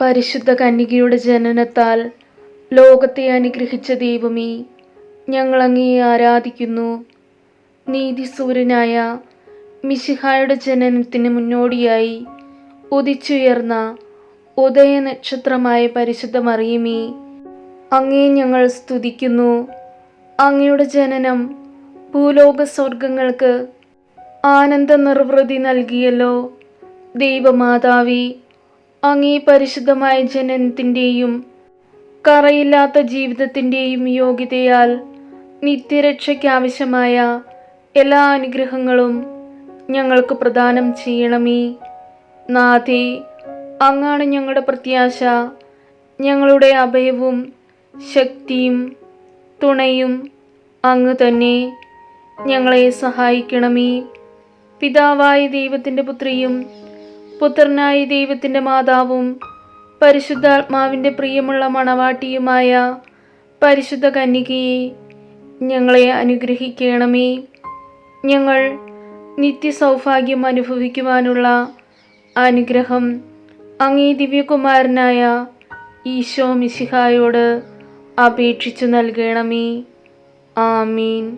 പരിശുദ്ധ കന്യകയുടെ ജനനത്താൽ ലോകത്തെ അനുഗ്രഹിച്ച ദൈവമേ ഞങ്ങളങ്ങേ ആരാധിക്കുന്നു. നീതിസൂര്യനായ മിശിഹായുടെ ജനനത്തിന് മുന്നോടിയായി ഉദിച്ചുയർന്ന ഉദയനക്ഷത്രമായ പരിശുദ്ധ മറിയമേ അങ്ങേ ഞങ്ങൾ സ്തുതിക്കുന്നു. അങ്ങയുടെ ജനനം ഭൂലോക സ്വർഗങ്ങൾക്ക് ആനന്ദ നിർവൃതി നൽകിയല്ലോ. ദൈവമാതാവേ അങ്ങേ പരിശുദ്ധമായ ജനനത്തിന്റെയും കറയില്ലാത്ത ജീവിതത്തിന്റെയും യോഗ്യതയാൽ നിത്യരക്ഷയ്ക്കാവശ്യമായ എല്ലാ അനുഗ്രഹങ്ങളും ഞങ്ങൾക്ക് പ്രദാനം ചെയ്യണമേ. നാഥേ അങ്ങാണ് ഞങ്ങളുടെ പ്രത്യാശ. ഞങ്ങളുടെ അഭയവും ശക്തിയും തുണയും അങ്ങ് തന്നെ ഞങ്ങളെ സഹായിക്കണമേ. പിതാവായ ദൈവത്തിന്റെ പുത്രിയും പുത്രനായ ദൈവത്തിന്റെ മാതാവും പരിശുദ്ധാത്മാവിന്റെ പ്രിയമുള്ള മണവാട്ടിയുമായ പരിശുദ്ധ കന്യകയെ ഞങ്ങളെ അനുഗ്രഹിക്കണമേ. ഞങ്ങൾ നിത്യസൗഭാഗ്യം അനുഭവിക്കുവാനുള്ള അനുഗ്രഹം അങ്ങേ ദിവ്യകുമാരനായ ഈശോ മിശിഹായോട് അപേക്ഷിച്ചു നൽകണമേ. ആമീൻ.